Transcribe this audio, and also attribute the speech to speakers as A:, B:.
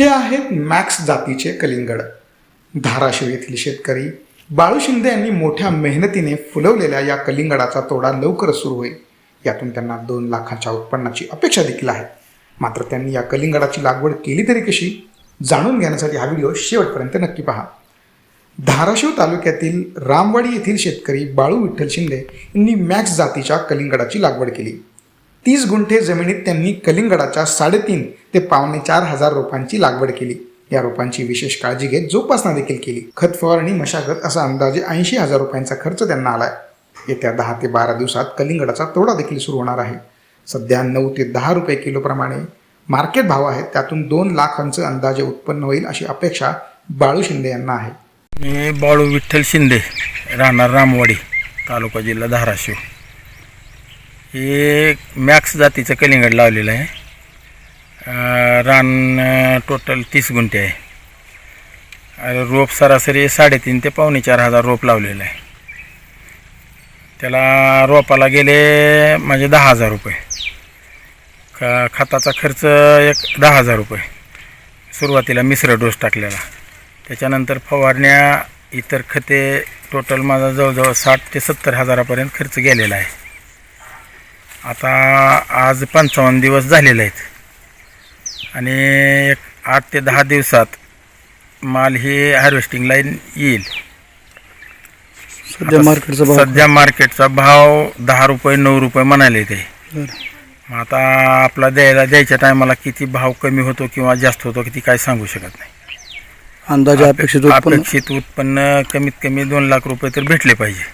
A: हे आहेत मॅक्स जातीचे कलिंगड. धाराशिव येथील शेतकरी बाळू शिंदे यांनी मोठ्या मेहनतीने फुलवलेल्या या कलिंगडाचा तोडा लवकरच सुरू होईल. यातून त्यांना दोन लाखाच्या उत्पन्नाची अपेक्षा देखील आहे. मात्र त्यांनी या कलिंगडाची लागवड केली तरी कशी जाणून घेण्यासाठी हा व्हिडिओ शेवटपर्यंत नक्की पहा. धाराशिव तालुक्यातील रामवाडी येथील शेतकरी बाळू विठ्ठल शिंदे यांनी मॅक्स जातीच्या कलिंगडाची लागवड केली. तीस गुंठे जमिनीत त्यांनी कलिंगडाच्या साडेतीन ते पावणे चार हजार रोपांची लागवड केली. या रोपांची विशेष काळजी घेत जोपासना देखील केली. खत फवारणी मशागत असा अंदाजे ऐंशी हजार रुपयांचा खर्च त्यांना आलाय. येत्या दहा ते बारा दिवसात कलिंगडाचा तोडा देखील सुरू होणार आहे. सध्या नऊ ते दहा रुपये किलोप्रमाणे मार्केट भाव आहे. त्यातून दोन लाखांचं अंदाजे उत्पन्न होईल अशी अपेक्षा बाळू शिंदे यांना आहे.
B: मी बाळू विठ्ठल शिंदे राहणार रामवाडी तालुका जिल्हा धाराशिव. हे मॅक्स जातीचं कलिंगड लावलेलं आहे. रान टोटल तीस गुंठे आहे. आणि रोप सरासरी साडेतीन ते पावणे चार हजार रोप लावलेलं आहे. त्याला रोपाला गेले माझे दहा हजार रुपये. का खताचा खर्च एक दहा हजार रुपये. सुरुवातीला मिश्र डोस टाकलेला. त्याच्यानंतर फवारण्या इतर खते टोटल माझा जवळजवळ साठ ते सत्तर हजारापर्यंत खर्च गेलेला आहे. आता आज पंचावन्न दिवस झालेले आहेत. आणि एक आठ ते दहा दिवसात माल ही हार्वेस्टिंगला येईल.
C: सध्या मार्केटचा भाव
B: सध्या मार्केटचा भाव दहा रुपये नऊ रुपये म्हणाले ते. मग आता आपला द्यायला द्यायच्या टायमाला किती भाव कमी होतो किंवा जास्त होतो किती काय सांगू शकत नाही.
C: अंदाजे अपेक्षित
B: अपेक्षित उत्पन्न कमीत कमी दोन लाख रुपये तर भेटले पाहिजे.